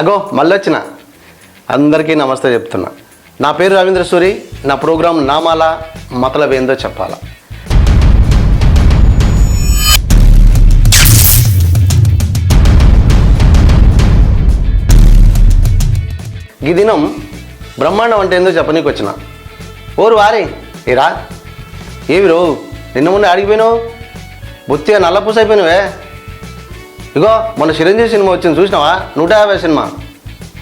అగో మళ్ళీ వచ్చిన అందరికీ నమస్తే చెప్తున్నా. నా పేరు రవీంద్ర సూరి నా ప్రోగ్రాం నామాల మతలబ్ ఏందో చెప్పాలా. ఈ దినం బ్రహ్మాండం అంటే ఏందో చెప్పనీకి వచ్చిన ఓరు వారి ఏరా? ఏవి రో నిన్న ముందు అడిగిపోయినావు బొత్తిగా నల్లపూస అయిపోయినవే? ఇగో మన చిరంజీవి సినిమా వచ్చింది చూసినావా? నూట యాభై సినిమా.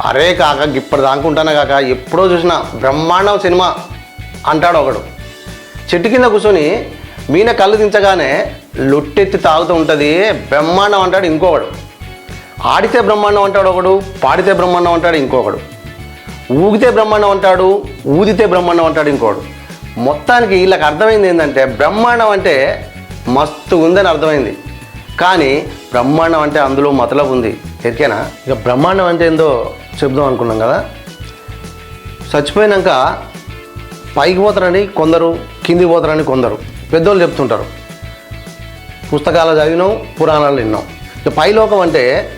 అరే కాక ఇప్పుడు దానుకుంటానా కాక ఎప్పుడో చూసినా బ్రహ్మాండం సినిమా అంటాడు ఒకడు. చెట్టు కింద కూర్చొని మీన కళ్ళు దించగానే లొట్టెత్తి తాగుతూ ఉంటుంది బ్రహ్మాండం అంటాడు ఇంకొకడు. ఆడితే బ్రహ్మాండం అంటాడు ఒకడు పాడితే బ్రహ్మాండం అంటాడు ఇంకొకడు. ఊగితే బ్రహ్మాండం అంటాడు ఊదితే బ్రహ్మాండం అంటాడు ఇంకోడు మొత్తానికి వీళ్ళకి అర్థమైంది ఏంటంటే బ్రహ్మాండం అంటే మస్తు ఉందని అర్థమైంది. కానీ బ్రహ్మాండం అంటే అందులో మతలబ్ ఉంది. ఎరికేనా? ఇక బ్రహ్మాండం అంటే ఏందో చెప్దాం అనుకున్నాం కదా. చచ్చిపోయినాక పైకి పోతారని కొందరు కిందికి పోతారని కొందరు. పెద్దోళ్ళు చెప్తుంటారు. పుస్తకాలు చదివినాం పురాణాలు విన్నాం. ఇక పైలోకం అంటే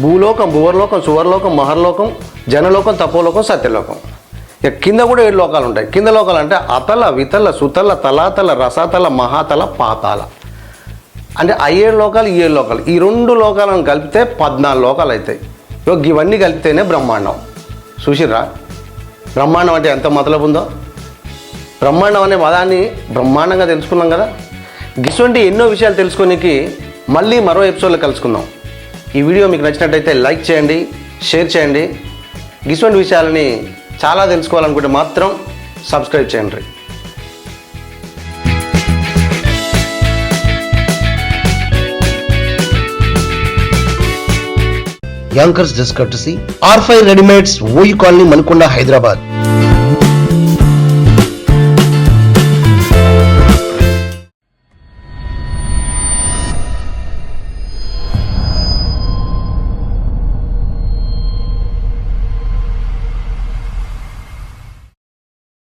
భూలోకం భువర్లోకం సువర్లోకం మహర్లోకం జనలోకం తపోలోకం సత్యలోకం. ఇక కింద కూడా ఏడు లోకాలు ఉంటాయి. కింద లోకాలు అంటే అతల వితల సుతల తలాతల రసాతల మహాతల పాతాల. అంటే ఆ ఏడు లోకాలు ఈ ఏడు లోకాలు. ఈ రెండు లోకాలను కలిపితే పద్నాలుగు లోకాలు అవుతాయి ఇవన్నీ కలిపితేనే బ్రహ్మాండం. చూసిర్రా? బ్రహ్మాండం అంటే ఎంత మతలబు ఉందో? బ్రహ్మాండం అనే పదాన్ని బ్రహ్మాండంగా తెలుసుకున్నాం కదా? గిటువంటి ఎన్నో విషయాలు తెలుసుకోనికి మళ్ళీ మరో ఎపిసోడ్లో కలుసుకుందాం. ఈ వీడియో మీకు నచ్చినట్టయితే లైక్ చేయండి షేర్ చేయండి. గిటువంటి విషయాలని చాలా తెలుసుకోవాలనుకుంటే మాత్రం సబ్స్క్రైబ్ చేయండి. Anchors this courtesy R five readymades OU colony Manikonda Hyderabad